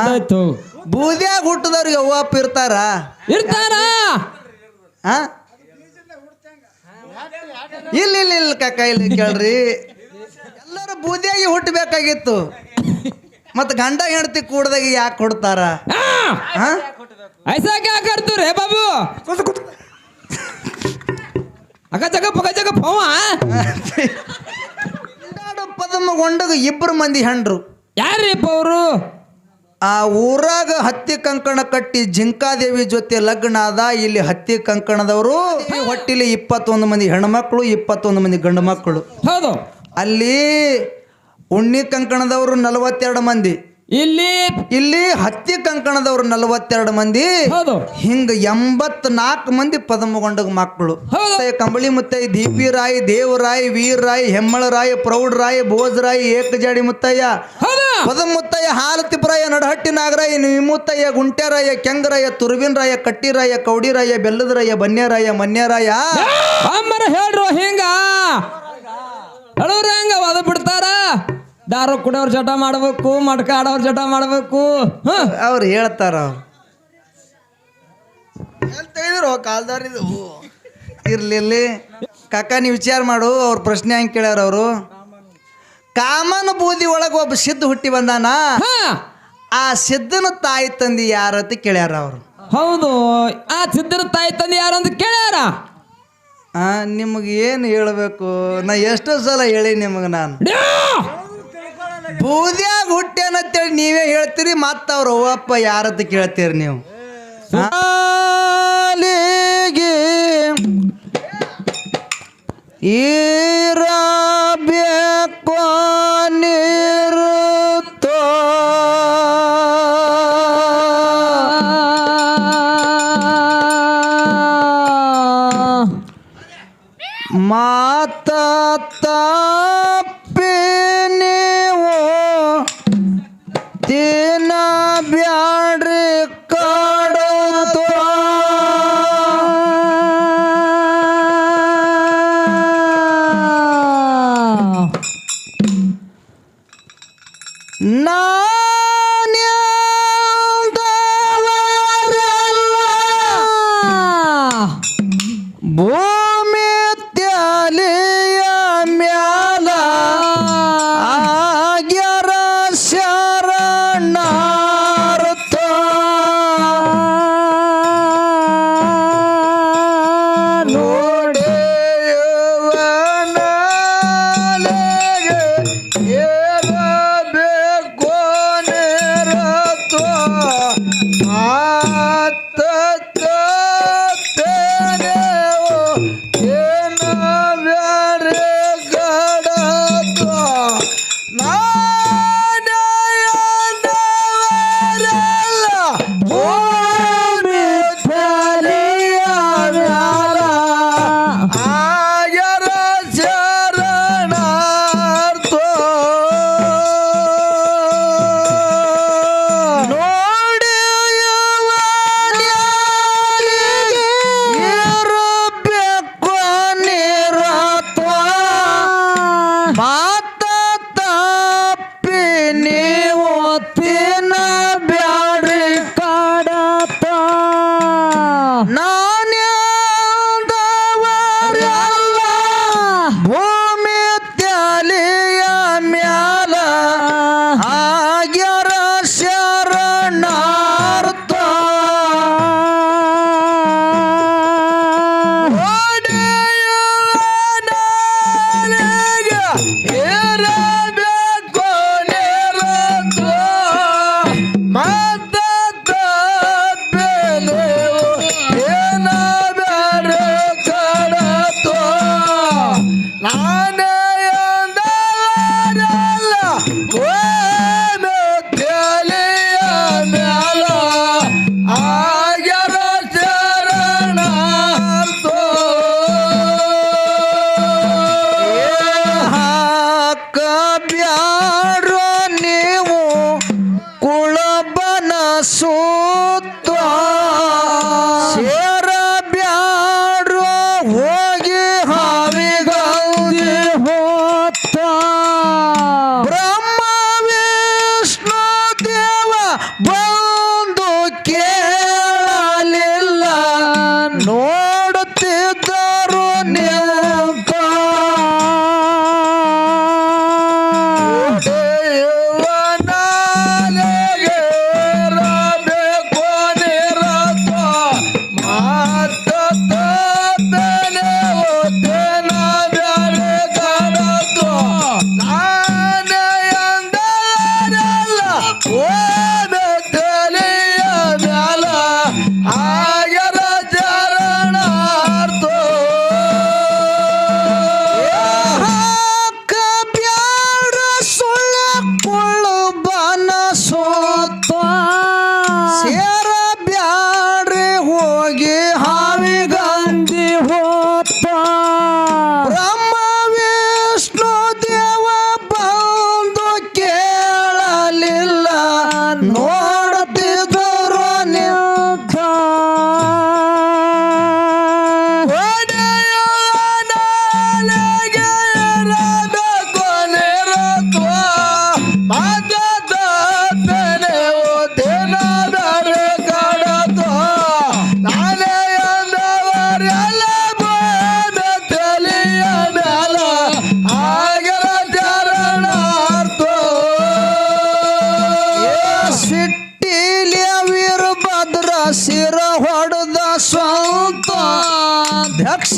ಬಂದಾಯ್ತು. ಬೂದಿಯಾಗ ಹುಟ್ಟದವ್ರಿಗೆ ಅವ್ವಪ್ಪ ಇರ್ತಾರ? ಇರ್ತಾರ. ಹಾ ಇಲ್ಲ ಇಲ್ಲ ಇಲ್ಲ ಕಕ್ಕ ಇಲ್ಲಿ ಕೇಳ್ರಿ. ಎಲ್ಲರೂ ಬೂದಿಯಾಗಿ ಹುಟ್ಟಬೇಕಾಗಿತ್ತು. ಮತ್ತೆ ಗಂಡ ಹೆಂಡತಿ ಕೂಡದಾಗ ಯಾಕೆ ಕೊಡ್ತಾರ? ಹಾ ಬಾಬು? ಅಗ ಜಗ ಪಗ ಜಗ ಪವ ಪದಮಗೊಂಡಗ ಇಬ್ಬರು ಮಂದಿ ಹೆಂಡ್ರು. ಯಾರಿಪ್ಪ ಅವರು? ಆ ಊರಾಗ ಹತ್ತಿ ಕಂಕಣ ಕಟ್ಟಿ ಜಿಂಕಾದೇವಿ ಜೊತೆ ಲಗ್ನ ಆದ ಇಲ್ಲಿ ಹತ್ತಿ ಕಂಕಣದವರು ಹೊಟ್ಟಿಲಿ ಇಪ್ಪತ್ತೊಂದು ಮಂದಿ ಹೆಣ್ಮಕ್ಳು ಇಪ್ಪತ್ತೊಂದು ಮಂದಿ ಗಂಡು ಮಕ್ಕಳು. ಹೌದು. ಅಲ್ಲಿ ಉಣ್ಣಿ ಕಂಕಣದವರು ನಲವತ್ತೆರಡು ಮಂದಿ. ಇಲ್ಲಿ ಇಲ್ಲಿ ಹತ್ತಿ ಕಂಕಣದವರು ನಲವತ್ತೆರಡು ಮಂದಿ. ಹೌದು. ಹಿಂಗ ಎಂಬತ್ನಾಲ್ಕು ಮಂದಿ ಪದಮಗೊಂಡ ಮಕ್ಕಳು. ಕಂಬಳಿ ಮುತ್ತೈ ದೀಪಿ ರಾಯ್ ದೇವರಾಯ್ ವೀರರಾಯ್ ಹೆಮ್ಮಳ ರಾಯ್ ಪ್ರೌಢ ರಾಯ್ ಭೋಜ ರಾಯ್ ಏಕಜಾಡಿ ಮುತ್ತಯ್ಯ ಹೌದು ಪದ ಮುತ್ತಯ್ಯ ಹಾಲು ನಡಹಟ್ಟಿ ನಾಗರಾಯ ನಿಮುತ್ತಯ್ಯ ಗುಂಟೆರಾಯ ಕೆಂಗರಾಯ ತುರುವಿನರಾಯ ರಾಯ ಕಟ್ಟಿರಾಯ ಕೌಡಿರಾಯ ಬೆಲ್ಲದರಾಯ ಬನ್ಯರಾಯ ಮನ್ಯರಾಯ. ಅಮ್ಮರ ಹೇಳ್ರು ಹಿಂಗ. ಹೇಳೋರು ಹೆಂಗ ಒದ ಬಿಡ್ತಾರ? ದಾರು ಕುಡಿಯೋರ್ ಜಟ ಮಾಡ್ಬೇಕು ಮಡ್ಕ ಆಡೋರ್ ಜಟ ಮಾಡ್ಬೇಕು. ಅವ್ರು ಹೇಳ್ತಾರ. ಅವ್ರು ಕಾಲ್ದಾರಿದು ಇರ್ಲಿಲ್ಲ ಕಾಕ ನೀವು ವಿಚಾರ ಮಾಡು ಅವ್ರ ಪ್ರಶ್ನೆ ಹೆಂಗೆ ಕೇಳ್ಯಾರ ಅವರು. ಕಾಮನ ಬೂದಿ ಒಳಗೆ ಒಬ್ಬ ಸಿದ್ಧ ಹುಟ್ಟಿ ಬಂದಾನ? ಹ. ಆ ಸಿದ್ಧನ ತಾಯಿ ತಂದಿ ಅಂತ ಕೇಳ್ಯಾರ ಅವರು. ಹೌದು. ಆ ಸಿದ್ಧನ ತಾಯಿ ತಂದೆ ಯಾರು ಅಂತ ಕೇಳ್ಯಾರ? ಆ ನಿಮಗೆ ಏನು ಹೇಳಬೇಕು? ನಾ ಎಷ್ಟೋ ಸಲ ಹೇಳಿ ನಿಮಗೆ ನಾನು. ಬೂದಿಯಾಗ ಹುಟ್ಟೇನಂತೇಳಿ ನೀವೇ ಹೇಳ್ತೀರಿ ಮತ್ತು ಅವ್ರ ಅವ್ವಪ್ಪ ಯಾರತ್ತ ಕೇಳ್ತೀರಿ ನೀವು? ಇರಬೇಕು ನಿರುತ್ತೋ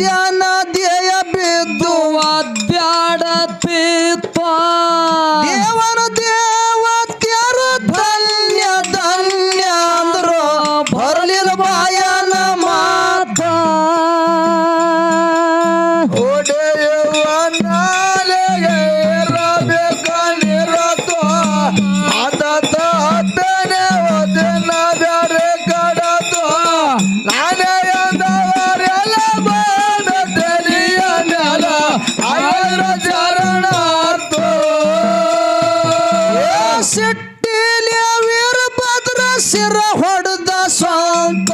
জানা ಶಿರ ಹೊಡೆದ ಸ್ವಂತ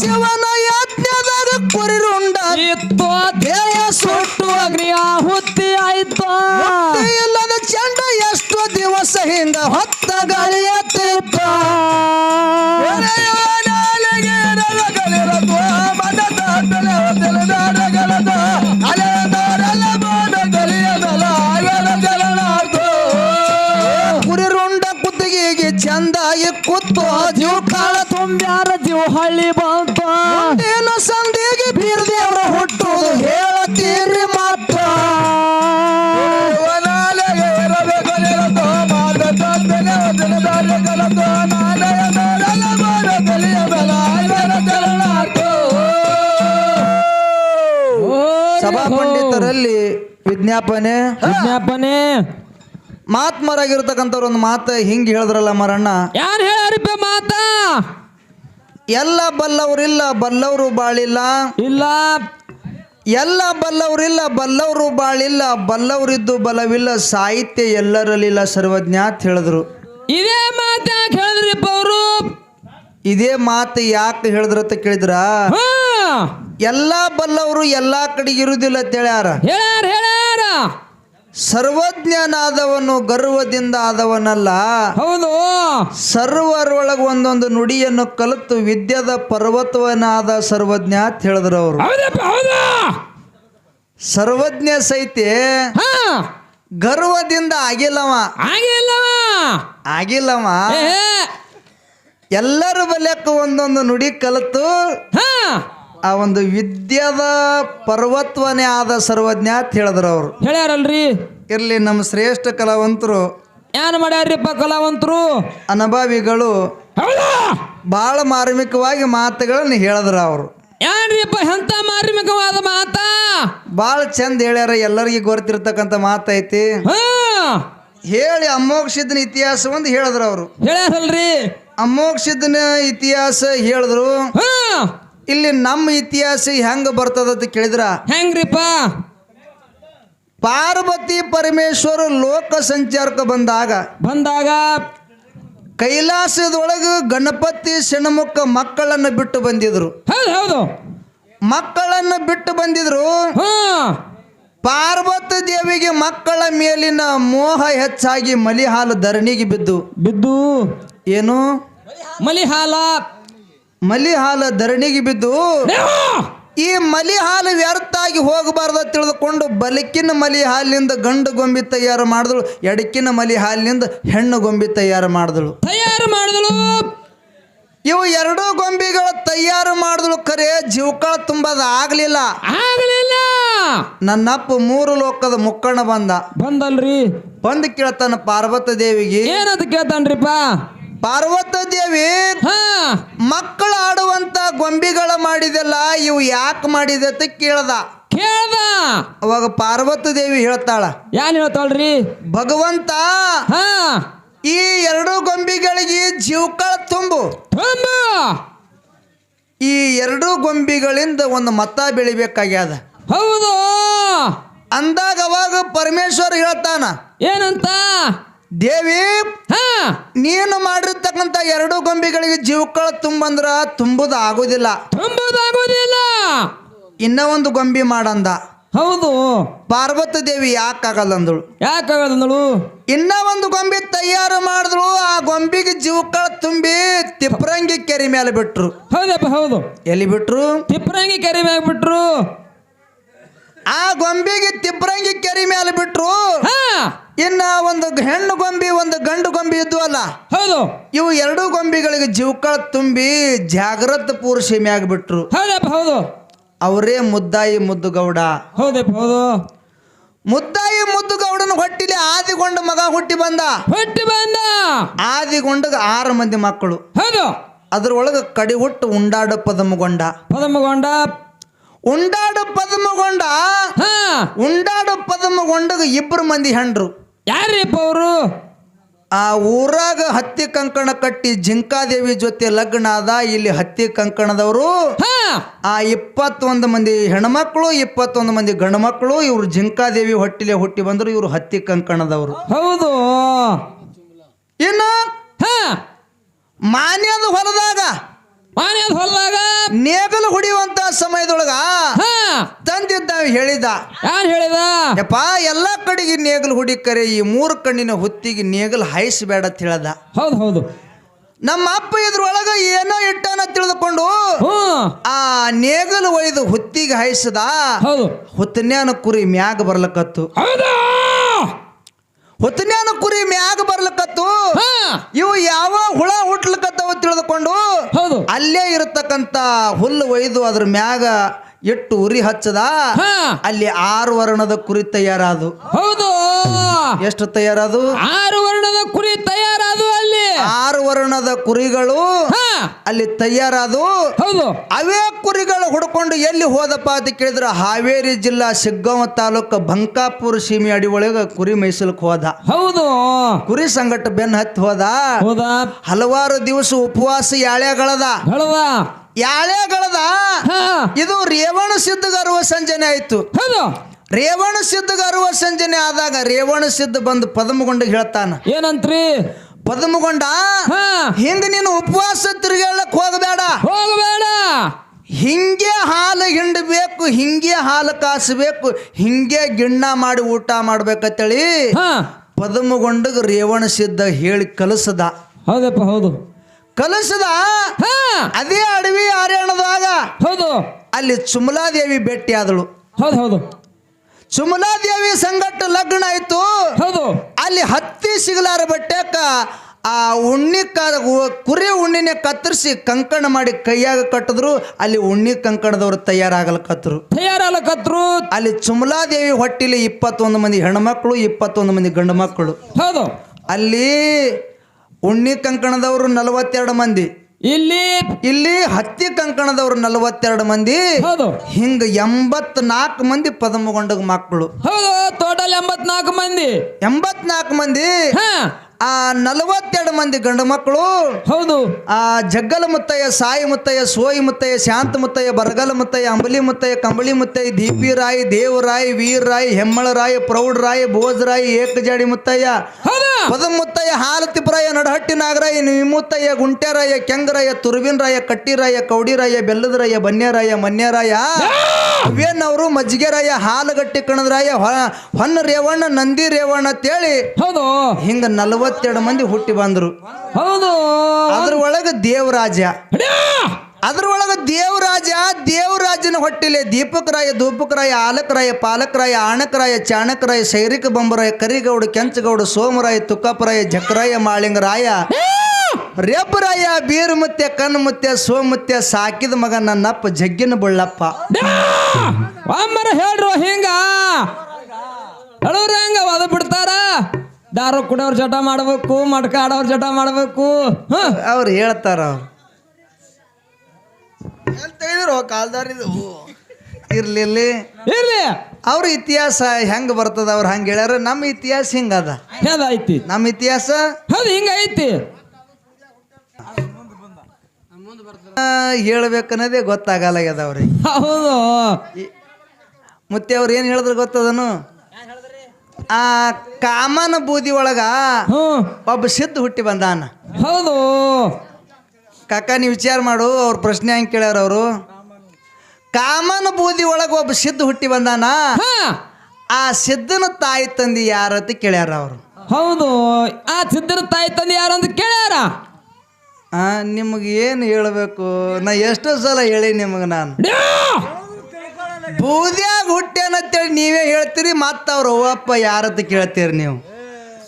ಶಿವನ ಯಜ್ಞದಾಗ ಕುರಿರುಂಡ. ಇತ್ತು. ದೇಹ ಸುಟ್ಟು ಅಗ್ನಿ ಹುತ್ತಿ ಆಯ್ತು. ಇಲ್ಲದ ಚಂಡ ಎಷ್ಟು ದಿವಸ ಹಿಂದ ಹೊತ್ತ ಗಳಿಯತ್ತಿತ್ತು ಕುರಿ ರುಂಡ ಕುತ್ತಿಗೆಗೆ ಚಂದ ಕುತ್ತು. ಜೀವ ಕಾಳ ತುಂಬ್ಯಾರ ಜೀವ ಹಳ್ಳಿ ಬಂತ ಪಂಡಿತರಲ್ಲಿ ವಿಜ್ಞಾಪನೆ ವಿಜ್ಞಾಪನೆ. ಮಾತ್ಮರಾಗಿರ್ತಕ್ಕಂಥವ್ರು ಒಂದು ಮಾತು ಹಿಂಗೆ ಹೇಳಿದ್ರಲ್ಲ ಮರಣ್ಣ. ಯಾರು ಹೇಳಿ ಮಾತ? ಎಲ್ಲ ಬಲ್ಲವರಿಲ್ಲ ಬಲ್ಲವರು ಬಾಳಿಲ್ಲ. ಇಲ್ಲ. ಎಲ್ಲ ಬಲ್ಲವರಿಲ್ಲ ಬಲ್ಲವರು ಬಾಳಿಲ್ಲ ಬಲ್ಲವರಿದ್ದು ಬಲವಿಲ್ಲ ಸಾಹಿತ್ಯ ಎಲ್ಲರಲ್ಲಿಲ್ಲ ಸರ್ವಜ್ಞ ಅಂತ ಹೇಳಿದ್ರು. ಇದೇ ಮಾತು ಯಾಕೆ ಹೇಳಿದ್ರಿಪ್ಪ ಅವರು? ಇದೇ ಮಾತು ಯಾಕೆ ಹೇಳಿದ್ರ ಅಂತ ಕೇಳಿದ್ರ? ಎಲ್ಲ ಬಲ್ಲವರು ಎಲ್ಲ ಕಡೆ ಇರುವುದಿಲ್ಲ ಅಂತ ಹೇಳ್ಯಾರ. ಹೇಳ್ಯಾರ ಹೇಳ್ಯಾರ. ಸರ್ವಜ್ಞನಾದವನು ಗರ್ವದಿಂದ ಆದವನಲ್ಲ. ಹೌದು. ಸರ್ವರೊಳಗೆ ಒಂದೊಂದು ನುಡಿಯನ್ನು ಕಲಿತು ವಿದ್ಯದ ಪರ್ವತವನಾದ ಸರ್ವಜ್ಞ ಅಂತ ಹೇಳಿದ್ರು ಅವರು. ಹೌದಪ್ಪ ಹೌದು. ಸರ್ವಜ್ಞ ಸಹಿತ ಹಾ. ಗರ್ವದಿಂದ ಆಗಿಲ್ಲವ. ಆಗಿಲ್ಲವ. ಆಗಿಲ್ಲವ. ಎಲ್ಲರೂ ಎಲ್ಲರ ಬಲ್ಯಕ್ಕ ಒಂದೊಂದು ನುಡಿ ಕಲಿತು ಹಾ. ಆ ಒಂದು ವಿದ್ಯಾದ ಪರ್ವತ್ವನೇ ಆದ ಸರ್ವಜ್ಞ ಅಂತ ಹೇಳಿದ್ರು ಅವರು. ಹೇಳ್ಯಾರಲ್ರಿ? ಇರ್ಲಿ ನಮ್ಮ ಶ್ರೇಷ್ಠ ಕಲಾವಂತರು ಏನ್ ಮಾಡ್ಯಾರ್ರಿಪ್ಪ ಕಲಾವಂತರು? ಅನುಭವಿಗಳು ಹೌದಾ? ಬಹಳ ಮಾರ್ಮಿಕವಾಗಿ ಮಾತುಗಳನ್ನು ಹೇಳಿದ್ರು ಅವರು. ಏನ್ರಿಪ್ಪ ಎಂತ ಮಾರ್ಮಿಕವಾದ ಮಾತ? ಬಹಳ ಚಂದ ಹೇಳ್ಯಾರ ಎಲ್ಲರಿಗೆ ಗೊತ್ತಿರ್ತಕ್ಕಂಥ ಮಾತೈತಿ. ಹಾ. ಹೇಳಿ ಅಮೋಕ್ಷಿದ್ದನ ಇತಿಹಾಸ ಒಂದು ಹೇಳಿದ್ರು ಅವರು. ಹೇಳ್ಯಾರಲ್ರಿ? ಅಮೋಕ್ಷಿದ್ದನ ಇತಿಹಾಸ ಹೇಳಿದ್ರು. ಹಾ. ಇಲ್ಲಿ ನಮ್ಮ ಇತಿಹಾಸ ಹೆಂಗ ಬರ್ತದ ಅಂತ ಕೇಳಿದ್ರ? ಹೆಂಗ್ರಿಪ್ಪ? ಪಾರ್ವತಿ ಪರಮೇಶ್ವರ ಲೋಕ ಸಂಚಾರಕ್ಕೆ ಬಂದಾಗ ಬಂದಾಗ ಕೈಲಾಸದೊಳಗೆ ಗಣಪತಿ ಸಣ್ಣಮುಖ ಮಕ್ಕಳನ್ನು ಬಿಟ್ಟು ಬಂದಿದ್ರು. ಹೌದು ಮಕ್ಕಳನ್ನು ಬಿಟ್ಟು ಬಂದಿದ್ರು. ಪಾರ್ವತ ಪಾರ್ವತಿ ದೇವಿಗೆ ಮಕ್ಕಳ ಮೇಲಿನ ಮೋಹ ಹೆಚ್ಚಾಗಿ ಮಲಿಹಾಲ ಧರಣಿಗೆ ಬಿದ್ದು. ಬಿದ್ದು. ಏನು? ಮಲಿ ಹಾಲ ಮಲಿ ಹಾಲ ಧರಣಿಗೆ ಬಿದ್ದು ಈ ಮಲಿ ಹಾಲು ವ್ಯರ್ಥ ಆಗಿ ಹೋಗಬಾರ್ದು ತಿಳಿದುಕೊಂಡು ಬಲಕಿನ ಮಲಿ ಹಾಲಿನಿಂದ ಗಂಡು ಗೊಂಬಿ ತಯಾರು ಮಾಡಿದಳು. ಎಡಕಿನ ಮಲಿ ಹಾಲಿನಿಂದ ಹೆಣ್ಣು ಗೊಂಬಿ ತಯಾರು ಮಾಡಿದಳು. ತಯಾರು ಮಾಡಿದಳು. ಇವು ಎರಡೂ ಗೊಂಬಿಗಳು ತಯಾರು ಮಾಡಿದಳು. ಕರೆ ಜೀವಕಳ ತುಂಬದ ಆಗ್ಲಿಲ್ಲ. ಆಗಲಿಲ್ಲ. ನನ್ನಪ್ಪ ಮೂರು ಲೋಕದ ಮುಕ್ಕಣ್ಣ ಬಂದ. ಬಂದಲ್ರಿ. ಬಂದು ಕೇಳ್ತಾನ ಪಾರ್ವತ ದೇವಿಗೆ. ಏನಂತ ಕೇಳ್ತಾನ್ರಿಪ್ಪ? ಪಾರ್ವತ ದೇವಿ ಹಾ. ಮಕ್ಕಳು ಆಡುವಂತ ಗೊಂಬಿಗಳ ಮಾಡಿದೆಲ್ಲ ಇವು ಯಾಕೆ ಮಾಡಿದೆ ಅಂತ ಕೇಳ್ದ. ಕೇಳ್ದ. ಅವಾಗ ಪಾರ್ವತ ದೇವಿ ಹೇಳ್ತಾಳ ಯಾನ್ ಹೇಳ್ತಾಳ್ರಿ? ಭಗವಂತ ಹಾ. ಈ ಎರಡು ಗೊಂಬಿಗಳಿಗೆ ಜೀವಕಳ ತುಂಬು. ತುಂಬ. ಈ ಎರಡು ಗೊಂಬಿಗಳಿಂದ ಒಂದು ಮತ ಬೆಳಿಬೇಕಾಗ್ಯದ. ಹೌದು. ಅಂದಾಗ ಅವಾಗ ಪರಮೇಶ್ವರ್ ಹೇಳ್ತಾನ ಏನಂತ? ದೇವಿ ಹಾ. ನೀನು ಮಾಡಿರ್ತಕ್ಕಂಥ ಎರಡು ಗೊಂಬಿಗಳಿಗೆ ಜೀವಕಳ ತುಂಬಂದ್ರ ತುಂಬುದ ಆಗುದಿಲ್ಲ ತುಂಬುದಾಗೋದಿಲ್ಲ. ಇನ್ನ ಒಂದು ಗೊಂಬಿ ಮಾಡಂದ. ಹೌದು. ಪಾರ್ವತಿ ದೇವಿ ಯಾಕಾಗಲ್ಲ ಅಂದಳು ಯಾಕಾಗದಳು ಇನ್ನ ಒಂದು ಗೊಂಬೆ ತಯಾರು ಮಾಡಿದ್ರು ಆ ಗೊಂಬಿಗೆ ಜೀವಕಳ ತುಂಬಿ ತಿಪ್ರಂಗಿ ಕೆರೆ ಮೇಲೆ ಬಿಟ್ರು. ಹೌದಪ್ಪ ಹೌದು. ಎಲ್ಲಿ ಬಿಟ್ರು? ತಿಪ್ರಂಗಿ ಕೆರೆ ಮೇಲೆ ಬಿಟ್ರು. ಆ ಗೊಂಬೆಗೆ ತಿಪ್ರಂಗಿ ಕೆರೆ ಮೇಲೆ ಬಿಟ್ರು. ಹಾ. ಇನ್ನ ಒಂದು ಹೆಣ್ಣು ಗೊಂಬಿ ಒಂದು ಗಂಡು ಗೊಂಬಿ ಇದ್ವು ಅಲ್ಲ? ಹೌದು. ಇವು ಎರಡು ಗೊಂಬಿಗಳಿಗೆ ಜೀವಕಳ ತುಂಬಿ ಜಾಗ್ರತ ಪೂರ್ಷಿ ಮ್ಯಾಗ ಬಿಟ್ರು ಹೌದಪ್ಪ ಹೌದು. ಅವರೇ ಮುದ್ದಾಯಿ ಮುದ್ದುಗೌಡ. ಹೌದಪ್ಪ ಹೌದು. ಮುದ್ದಾಯಿ ಮುದ್ದುಗೌಡನ ಹೊಟ್ಟಿಲಿ ಆದಿಗೊಂಡ ಮಗ ಹುಟ್ಟಿ ಬಂದ. ಹೊಟ್ಟಿ ಬಂದ. ಆದಿಗೊಂಡಗ ಆರು ಮಂದಿ ಮಕ್ಕಳು. ಹೌದು. ಅದ್ರೊಳಗೆ ಕಡಿ ಹುಟ್ಟು ಉಂಡಾಡ ಪದಮಗೊಂಡ. ಪದಮಗೊಂಡ. ಉಂಡಾಡು ಪದಮಗೊಂಡ. ಹಾ. ಉಂಡಾಡು ಪದಮಗೊಂಡಗ ಇಬ್ಬರು ಮಂದಿ ಹೆಂಡ್ರು ಯಾರಿಪ್ಪ ಅವರು? ಆ ಊರಾಗ ಹತ್ತಿ ಕಂಕಣ ಕಟ್ಟಿ ಜಿಂಕಾದೇವಿ ಜೊತೆ ಲಗ್ನ ಆದ ಇಲ್ಲಿ ಹತ್ತಿ ಕಂಕಣದವರು. ಹಾ. ಆ ಇಪ್ಪತ್ತೊಂದು ಮಂದಿ ಹೆಣ್ಮಕ್ಳು ಇಪ್ಪತ್ತೊಂದು ಮಂದಿ ಗಂಡು ಮಕ್ಕಳು ಇವ್ರು ಜಿಂಕಾದೇವಿ ಹೊಟ್ಟಿಲೆ ಹುಟ್ಟಿ ಬಂದರು ಇವ್ರು ಹತ್ತಿ ಕಂಕಣದವರು. ಹೌದು. ಇನ್ನು ಹಾ. ಮಾನ್ಯದ ಹೊಲದಾಗ ಮಾನ್ಯ ಹೊಲದಾಗ. ನೇಗಲು ಹೊಡಿಯುವಂತ ಸಮಯದೊಳಗ ಹಾ. ತಂದಿದ್ದ ಹೇಳಿದ. ಯಾರು ಹೇಳಿದ? ಯಪ್ಪ ಎಲ್ಲ ಕಡೆಗೆ ನೇಗಲು ಹುಡಿಕರೆ ಈ ಮೂರು ಕಣ್ಣಿನ ಹುತ್ತಿಗೆ ನೇಗಲು ಹಾಯಿಸಬೇಡ ಅಂತ ಹೇಳ್ದ. ಹೌದು ಹೌದು. ನಮ್ಮ ಅಪ್ಪ ಇದ್ರೊಳಗ ಏನೋ ಇಟ್ಟನ ತಿಳಿದುಕೊಂಡು ಆ ನೇಗಲು ಒಯ್ದು ಹುತ್ತಿಗೆ ಹಾಯಿಸದ. ಹೌದು. ಹುತ್ತನ್ಯಾನ ಕುರಿ ಮ್ಯಾಗ ಬರ್ಲಕತ್ತು. ಹೌದಾ? ಹುತ್ತನ್ಯಾನ ಕುರಿ ಮ್ಯಾಗ ಬರ್ಲಕತ್ತು. ಹಾ. ಇವು ಯಾವ ಹುಳ ಹುಟ್ಲಕತ್ತವ ತಿಳಿದುಕೊಂಡು ಹೌದು. ಅಲ್ಲೇ ಇರತಕ್ಕಂತ ಹುಲ್ಲು ಒಯ್ದು ಅದ್ರ ಮ್ಯಾಗ ಇಟ್ಟು ಉರಿ ಹಚ್ಚದ ಅಲ್ಲಿ ಆರು ವರ್ಣದ ಕುರಿ ತಯಾರಾದು. ಹೌದು. ಎಷ್ಟು ತಯಾರಾದು? ಆರು ವರ್ಣದ ಕುರಿ ಅಲ್ಲಿ ಆರು ವರ್ಣದ ಕುರಿಗಳು ಅಲ್ಲಿ ತಯಾರಾದವು. ಹೌದು. ಅವೇ ಕುರಿಗಳು ಹುಡ್ಕೊಂಡು ಎಲ್ಲಿ ಹೋದಪ್ಪ ಅಂತ ಕೇಳಿದ್ರೆ ಹಾವೇರಿ ಜಿಲ್ಲಾ ಸಿಗ್ಗಾಂವ ತಾಲೂಕು ಬಂಕಾಪುರ ಸೀಮೆ ಅಡಿ ಒಳಗೆ ಕುರಿ ಮೈಸಲಕ್ಕೆ ಹೋದ. ಹೌದು. ಕುರಿ ಸಂಗಟ ಬೆನ್ ಹತ್ತಿ ಹೋದ. ಹೌದಾ? ಹಲವಾರು ದಿವಸ ಉಪವಾಸ ಯಾಳೆಗಳದ ಹೇಳದ ಯಾಳೆಗಳದ ಇದು ರೇವಣ ಸಿದ್ಧಗರುವ ಸಂಜನೆ ಆಯ್ತು. ಹೌದು. ರೇವಣ ಸಿದ್ಧಗರುವ ಸಂಜನೆ ಆದಾಗ ರೇವಣ ಸಿದ್ಧ ಬಂದು ಪದಮಗೊಂಡು ಹೇಳ್ತಾನ. ಏನಂತ್ರಿ? ಪದಮಗೊಂಡ ಹಾ. ಹಿಂಗ ನೀನು ಉಪವಾಸ ತಿರುಗಾಳಕ್ ಹೋಗಬೇಡ. ಹೋಗಬೇಡ. ಹಿಂಗೆ ಹಾಲು ಹಿಂಡಬೇಕು ಹಿಂಗೆ ಹಾಲು ಕಾಸಬೇಕು ಹಿಂಗೆ ಗಿಣ್ಣ ಮಾಡಿ ಊಟ ಮಾಡ್ಬೇಕಂತೇಳಿ ಹಾ. ಪದಮಗೊಂಡಗ ರೇವಣ ಸಿದ್ಧ ಹೇಳಿ ಕಲಸದ. ಹೌದಪ್ಪ ಹೌದು. ಕಲಸದ? ಹಾ. ಅದೇ ಅಡವಿ ಅರಣ್ಯದಾಗ. ಹೌದು. ಅಲ್ಲಿ ಚುಮಲಾದೇವಿ ಭೇಟಿ ಆದಳು ಹೌದು ಹೌದು. ಚುಮಲಾದೇವಿ ಸಂಗಟ ಲಗ್ನ ಆಯ್ತು. ಹೌದು. ಅಲ್ಲಿ ಹತ್ತಿ ಸಿಗಲಾರ ಬಟ್ಟೆಕ ಆ ಉಣ್ಣಿ ಕ ಕುರಿ ಉಣ್ಣಿನ ಕತ್ತರಿಸಿ ಕಂಕಣ ಮಾಡಿ ಕೈಯಾಗ ಕಟ್ಟಿದ್ರು ಅಲ್ಲಿ ಉಣ್ಣಿ ಕಂಕಣದವ್ರು ತಯಾರಾಗಲಕತ್ತರು ತಯಾರಾಗಲಕತ್ರು ಅಲ್ಲಿ ಚುಮಲಾದೇವಿ ಹೊಟ್ಟಿಲಿ ಇಪ್ಪತ್ತೊಂದು ಮಂದಿ ಹೆಣ್ಮಕ್ಳು ಇಪ್ಪತ್ತೊಂದು ಮಂದಿ ಗಂಡು ಮಕ್ಕಳು. ಹೌದು. ಅಲ್ಲಿ ಉಣ್ಣಿ ಕಂಕಣದವರು ನಲವತ್ತೆರಡು ಮಂದಿ. ಇಲ್ಲಿ ಇಲ್ಲಿ ಹತ್ತಿ ಕಂಕಣದವ್ರು ನಲವತ್ತೆರಡು ಮಂದಿ ಹೌದು. ಹಿಂಗ ಎಂಬತ್ನಾಲ್ಕು ಮಂದಿ ಪದಮಗೊಂಡ ಮಕ್ಕಳು ಹೌದು ಟೋಟಲ್ ಎಂಬತ್ನಾಲ್ಕು ಮಂದಿ. ಎಂಬತ್ನಾಲ್ಕು ಮಂದಿ? ಹಾ. ಆ ನಲವತ್ತೆರಡು ಮಂದಿ ಗಂಡು ಮಕ್ಕಳು ಹೌದು. ಆ ಜಗ್ಗಲ ಮುತ್ತಯ್ಯ ಸಾಯಿ ಮುತ್ತಯ್ಯ ಸೋಯಿ ಮುತ್ತಯ್ಯ ಶಾಂತ ಮುತ್ತಯ್ಯ ಬರಗಲ ಮುತ್ತಯ್ಯ ಅಂಬಲಿ ಮುತ್ತಯ್ಯ ಕಂಬಳಿ ಮುತ್ತಯ್ಯ ದೀಪಿ ರಾಯಿ ದೇವರಾಯಿ ವೀರರಾಯಿ ಹೆಮ್ಮಳರಾಯಿ ಪ್ರೌಢರಾಯಿ ಭೋಜರಾಯಿ ಏಕಜಾಡಿ ಮುತ್ತಯ್ಯ ಪದ ಮುತ್ತಯ್ಯ ಹಾಲತಿಪರಾಯ ನಡಹಟ್ಟಿ ನಾಗರಾಯ ನಿಮ್ಮುತ್ತಯ್ಯ ಗುಂಟೆರಾಯ ಕೆಂಗರಾಯ ತುರುವಿನರಾಯ ಕಟ್ಟಿರಾಯ ಕೌಡಿರಾಯ ಬೆಲ್ಲದರಾಯ ಬನ್ಯರಾಯ ಮನ್ಯರಾಯ ಅವರು ಮಜ್ಜಿಗೆರಾಯ ಹಾಲಗಟ್ಟಿ ಕಣದ್ರಾಯ ಹೊನ್ನ ರೇವಣ್ಣ ನಂದಿ ರೇವಣ್ಣ ಅಂತೇಳಿ ಹೌದು. ಹಿಂಗ ನಲವತ್ತೆರಡು ಮಂದಿ ಹುಟ್ಟಿ ಬಂದ್ರು. ಹೌದು. ಅದ್ರೊಳಗ ದೇವರಾಜ ಅದ್ರ ಅದ್ರೊಳಗ ದೇವರಾಜ ದೇವರಾಜನ ಹೊಟ್ಟಿಲೆ ದೀಪಕರಾಯ ದೂಪಕರಾಯ ಆಲಕರಾಯ ಪಾಲಕರಾಯ ಆಣಕರಾಯ ಚಾಣಕರಾಯ ಶೈರಿಕ ಬಂಬರಾಯ ಕರಿಗೌಡ ಕೆಂಚಗೌಡ ಸೋಮರಾಯ ತುಕ್ಕಪರಾಯ ಜಕರಾಯ ಮಾಳಿಂಗರಾಯ ರೇಪರಾಯ ಬೀರಮುತ್ಯ ಕಣ್ಮುತ್ಯ ಸೋಮುತ್ಯ ಸಾಕಿದ ಮಗ ನನ್ನಪ್ಪ ಜಗ್ಗಿನ ಬಳ್ಳಪ್ಪ. ಹೇಳ್ರ ಹಿಂಗ. ಹೇಳ್ರು ಹಿಂಗ? ದಾರು ಕುಡಿಯೋರ್ ಜಟ ಮಾಡ್ಬೇಕು ಮಡ್ಕ ಆಡೋರ್ ಜಟ ಮಾಡ್ಬೇಕು. ಹ. ಅವ್ರು ಹೇಳ್ತಾರ. ಕಾಲ್ದಾರಿದು? ಇರ್ಲಿಲ್ಲಿ ಇರ್ಲಿ ಅವ್ರ ಇತಿಹಾಸ ಹೆಂಗ್ ಬರ್ತದ ಅವ್ರು ಹಂಗೆ ಹೇಳ್ಯಾರ? ನಮ್ಮ ಇತಿಹಾಸ ಹಿಂಗದ. ಐತಿ? ನಮ್ಮ ಇತಿಹಾಸ? ಹೌದು ಹಿಂಗ ಐತಿ. ಆ, ಹೇಳ್ಬೇಕನ್ನೋದೇ ಗೊತ್ತಾಗಲ್ಲಾಗ್ಯದ ಅವ್ರಿಗೆ. ಹೌದು. ಮತ್ತೆ ಅವ್ರು ಏನು ಹೇಳಿದ್ರು ಗೊತ್ತದನು ಆ ಕಾಮನ ಬೂದಿ ಒಳಗ ಹ್ಮ್ ಒಬ್ಬ ಸಿದ್ಧ ಹುಟ್ಟಿ ಬಂದಾನ. ಹೌದು. ಕಾಕ ನೀವು ವಿಚಾರ ಮಾಡು ಅವ್ರ ಪ್ರಶ್ನೆ ಹೆಂಗೆ ಕೇಳ್ಯಾರ ಅವರು? ಕಾಮನ ಬೂದಿ ಒಳಗೆ ಒಬ್ಬ ಸಿದ್ಧ ಹುಟ್ಟಿ ಬಂದಾನ. ಹಾ. ಆ ಸಿದ್ಧನ ತಾಯಿ ತಂದಿ ಯಾರಂತ ಕೇಳ್ಯಾರ ಅವರು. ಹೌದು. ಆ ಸಿದ್ಧರ ತಾಯಿ ತಂದೆ ಯಾರು ಅಂತ ಕೇಳ್ಯಾರ? ಆ ನಿಮಗೆ ಏನು ಹೇಳಬೇಕು? ನಾ ಎಷ್ಟೋ ಸಲ ಹೇಳಿ ನಿಮಗೆ ನಾನು! ಬೂದ್ಯಾಗ ಹುಟ್ಟ್ಯಾನಂತೇಳಿ ನೀವೇ ಹೇಳ್ತೀರಿ ಮತ್ತು ಅವ್ರ ಅವ್ವಪ್ಪ ಯಾರತ್ತ ಕೇಳ್ತೀರಿ ನೀವು?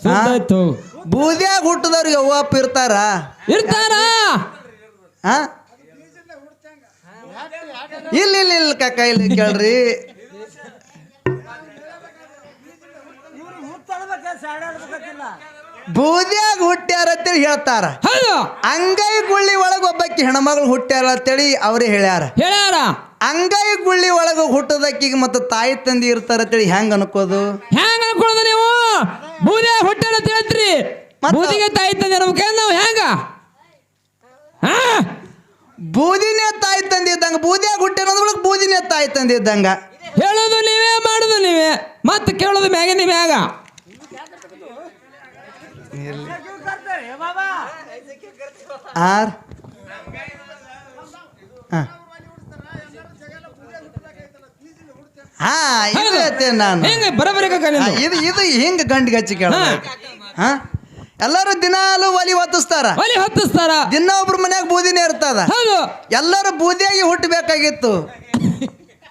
ಸುದ್ದ ಆಯ್ತು. ಬೂದ್ಯಾಗ ಹುಟ್ಟದವ್ರಿಗೆ ಅವ್ವಪ್ಪ ಇರ್ತಾರ? ಇರ್ತಾರ. ಇಲ್ಲಿ ಇಲ್ಲ ಇಲ್ಲ ಇಲ್ಲ ಕಾಕ ಇಲ್ಲಿ ಕೇಳ್ರಿ. ಬೂದ್ಯಾಗ ಹುಟ್ಟ್ಯಾರ ಅಂತೇಳಿ ಹೇಳ್ತಾರ. ಹೌದು. ಅಂಗೈ ಗುಳ್ಳಿ ಒಳಗೆ ಒಬ್ಬಾಕಿ ಹೆಣ್ಮಗಳು ಹುಟ್ಟ್ಯಾರ ಅಂತೇಳಿ ಅವರೇ ಹೇಳ್ಯಾರ. ಹೇಳ್ಯಾರ. ಅಂಗೈ ಗುಳ್ಳಿ ಒಳಗೆ ಹುಟ್ಟದಕ್ಕಿಗೆ ಮತ್ತು ತಾಯಿ ತಂದೆ ಇರ್ತಾರ ಅಂತೇಳಿ ಹೆಂಗ್ ಅನ್ಕೋದು? ಹೆಂಗ್ ಅನ್ಕೊಳ್ಳೋದು ನೀವು? ಬೂದಿ ಹೊಟ್ಟೆನ ಹೇಳ್ತೀರಿ. ಮತ್ತ? ಬೂದಿಗೆ ತಾಯಿ ತಂದೆ ನಾವು ಹೆಂಗ? ಹಾ? ಬೂದಿನೇ ತಾಯಿ ತಂದೆ ಇದ್ದಂಗ ಬೂದ್ಯಾಗ ಹುಟ್ಟಿರೋದ್ರೊಳಗೆ ಬೂದಿನೇ ತಾಯಿ ತಂದೆ ಇದ್ದಂಗ. ಹೇಳೋದು ನೀವೇ ಮಾಡೋದು ನೀವೇ? ಮತ್ತೆ ಕೇಳೋದು ಮ್ಯಾಗ ಆರ್. ಹಾ. ಹಾ ಇದು ಹೇಳ್ತೇನೆ ನಾನು. ಹೆಂಗ? ಬರಬರಿ ಕಾಕ ಹಾ, ಇದು ಇದು ಹಿಂಗ ಗಂಡಿಗೆ ಹಚ್ಚಿ ಕೇಳ ಹಾ. ಎಲ್ಲರೂ ದಿನಾಲು ಒಲಿ ಹೊತ್ತಿಸ್ತಾರ. ಒಲಿ ಹೊತ್ತಿಸ್ತಾರ. ದಿನ ಒಬ್ರ ಮನ್ಯಾಗ ಬೂದಿನೇ ಇರ್ತದ. ಹೌದು. ಎಲ್ಲರೂ ಬೂದಿಯಾಗಿ ಹುಟ್ಟಬೇಕಾಗಿತ್ತು.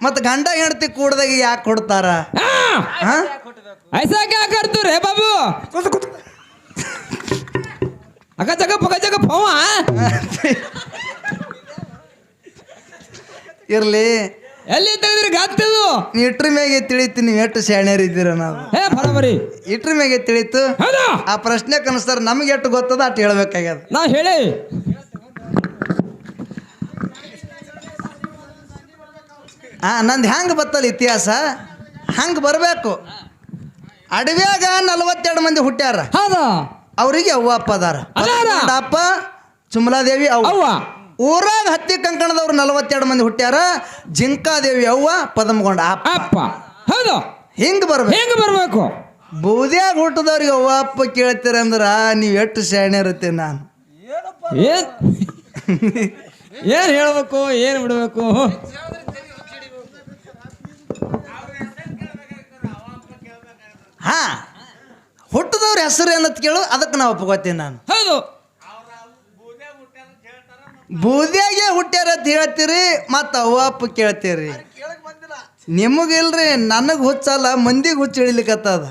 ಮತ್ತ ಗಂಡ ಹೆಂಡತಿ ಕೂಡದಾಗ ಯಾಕೆ ಕೊಡ್ತಾರ ಹಾ. ಯಾಕೆ ಐಸಾಕ ಹಾಕರ್ತೀವ್ರಿ ಬಾಬು? ಅಕ್ಕ ಜಗ ಪಕ್ಕ ಜಗ ಪವ? ಇರ್ಲಿ. ಎಲ್ಲಿ ತೆಗೆದ್ರಿ ಗಾತ್ತದು ಇಟ್ರ ಮ್ಯಾಗೆ ತಿಳಿತು ನೀವು ಎಷ್ಟು ಶಾಣ್ಯರ್ ಇದ್ದೀರ ನಾವು. ಹೇ ಬರಬರಿ. ಇಟ್ರ ಮ್ಯಾಗೆ ತಿಳಿತು. ಹೌದು? ಆ ಪ್ರಶ್ನೆ ಕನಸ್ತಾರ ನಮ್ಗೆ ಎಷ್ಟು ಗೊತ್ತದ ಅಷ್ಟು ಹೇಳ್ಬೇಕಾಗ್ಯದ. ನಾ ಹೇಳಿ. ಆ ನಂದು ಹೆಂಗೆ ಬತ್ತಲ್ಲ ಇತಿಹಾಸ? ಹಂಗೆ ಬರಬೇಕು. ಅಡವ್ಯಾಗ ನಲವತ್ತೆರಡು ಮಂದಿ ಹುಟ್ಟ್ಯಾರ ಹೌದು? ಅವರಿಗೆ ಅವ್ವ ಅಪ್ಪ ಅದಾರ. ಅದಾರ. ಅಪ್ಪ ಚುಮಲಾದೇವಿ ಅವ್ವ. ಅವ್ವ? ಊರಾಗ ಹತ್ತಿ ಕಂಕಣದವ್ರು ನಲವತ್ತೆರಡು ಮಂದಿ ಹುಟ್ಟ್ಯಾರ ಜಿಂಕಾದೇವಿ ಅವ್ವ ಪದಮಗೊಂಡ ಅಪ್ಪ. ಹೌದು. ಹಿಂಗೆ ಬರ್ಬೇಕು. ಹೆಂಗ ಬರ್ಬೇಕು. ಬೂದ್ಯಾಗ ಹುಟ್ಟದವ್ರಿಗೆ ಅವ್ವ ಅಪ್ಪ ಕೇಳ್ತೀರಂದ್ರ ನೀವು ಎಷ್ಟು ಶಾಣೆ ಇರುತ್ತೆ ನಾನು. ಏನ್? ಏನ್ ಹೇಳ್ಬೇಕು ಏನ್ ಬಿಡ್ಬೇಕು? ಹಾ. ಹುಟ್ಟದವ್ರ ಹೆಸರು ಏನಂತ ಕೇಳು ಅದಕ್ಕೆ ನಾವು ಒಪ್ಕೋತೀನಿ ನಾನು. ಹೌದು. ಬೂದ್ಯಾಗೆ ಹುಟ್ಟ್ಯಾರ ಅಂತ ಹೇಳ್ತೀರಿ ಮತ್ತು ಅವ್ವ ಅಪ್ಪ ಕೇಳ್ತೀರಿ. ನಿಮಗಿಲ್ರಿ ನನಗೆ ಹುಚ್ಚಲ್ಲ ಮಂದಿಗೆ ಹುಚ್ಚ ಹಿಡಿಲಿಕತ್ತದ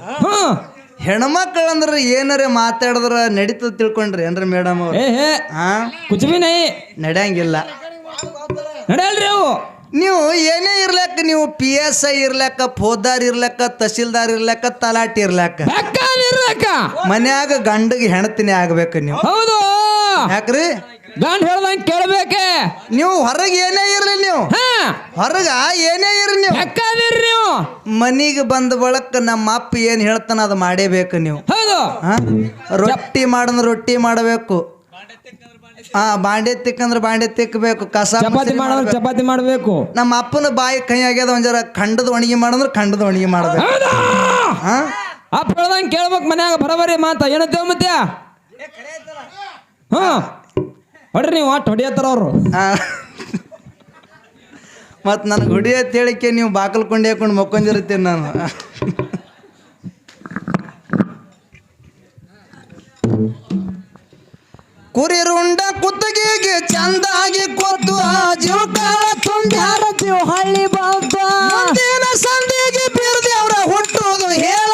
ಹೆಣ್ಮಕ್ಳು ಅಂದ್ರೆ ಏನಾರ ಮಾತಾಡಿದ್ರ ನಡೀತದ ತಿಳ್ಕೊಂಡ್ರಿ ಏನ್ರಿ ಮೇಡಮ್ ಅವ್ರು? ಹೇ ಹಾ ಕುಚ್ ಬಿ ನೈ ನಡೆಯಂಗಿಲ್ಲ. ನಡೆಯಲ್ರಿ ಅವು. ನೀವು ಏನೇ ಇರ್ಲಕ್ಕ ನೀವು ಪಿ ಎಸ್ ಐ ಇರ್ಲಕ್ಕ ಫೋದಾರ್ ಇರ್ಲಕ್ಕ ತಹಸೀಲ್ದಾರ್ ಇರ್ಲಕ್ಕ ತಲಾಟಿ ಇರ್ಲಕ್ಕ. ಮನ್ಯಾಗ ಗಂಡಗೆ ಹೆಣತಿನೇ ಆಗ್ಬೇಕು ನೀವು. ಹೌದು. ಯಾಕ್ರಿ? ಗಂಡ ಹೇಳ್ದಂಗೆ ಕೇಳ್ಬೇಕೆ. ನೀವು ಹೊರಗೆ ಏನೇ ಇರ್ಲಿ ನೀವು. ಹಾ. ಹೊರಗ ಏನೇ ಇರ್ಲಿ ನೀವು. ಹೆಕ್ಕದಿರ್ರಿ ನೀವು. ಮನಿಗೆ ಬಂದ ಬಳಕ ನಮ್ಮ ಅಪ್ಪ ಏನು ಹೇಳ್ತಾನ ಅದು ಮಾಡೇಬೇಕು ನೀವು. ಹೌದು. ಹಾ? ರೊಟ್ಟಿ ಮಾಡಂದ್ರೆ ರೊಟ್ಟಿ ಮಾಡಬೇಕು. ಹಾ ಬಾಂಡೆ ತಿಕ್ಕಂದ್ರೆ ಬಾಂಡೆ ತಿಕ್ಕಬೇಕು ಕಸ ಚಪಾತಿ ಮಾಡಿದ್ರೆ ಚಪಾತಿ ಮಾಡಬೇಕು. ನಮ್ಮ ಅಪ್ಪನ ಬಾಯಿ ಕೈ ಆಗ್ಯದ ಒಂದ್ ಜರ ಖಂಡದ ಒಣಗಿ ಮಾಡಂದ್ರೆ ಖಂಡದ ಒಣಗಿ ಮಾಡಬೇಕು. ಹೌದಾ. ಹಾ? ಅಪ್ಪ ಹೇಳ್ದಂಗೆ ಕೇಳ್ಬೇಕು ಮನ್ಯಾಗ ಬರಬರಿ ಮಾತ. ಏನತ್ತೇವ ಮತ್ತೆ ಹ್ಞೂ ಹೊಡ್ರಿ ನೀವು ಒಟ್ಟು ಹೊಡಿಯತ್ತಾರ ಅವರು. ಮತ್ತು ನನಗೆ ಹುಡಿ ಅಂತ ಹೇಳಿಕೆ ನೀವು ಬಾಕಲ್ ಕೊಂಡಿ ಹಾಕೊಂಡು ಮಕ್ಕೊಂಡಿರ್ತೀನಿ ನಾನು. ಕುರಿ ರುಂಡ ಕುತ್ತಿಗೆಗೆ ಚಂದಾಗಿ ಕೊತ್ತು ಆ ಜೀವಕಾಲ ತುಂಬ್ಯಾರ ಹಳ್ಳಿ ಬಾಬ ಸಂದಿಗೆ ಸಂಧಿಗೆ ಬೀರ್ದೇವ್ರ ಹುಟ್ಟುವುದು ಹೇಳತ್ತೇನ್ರಿ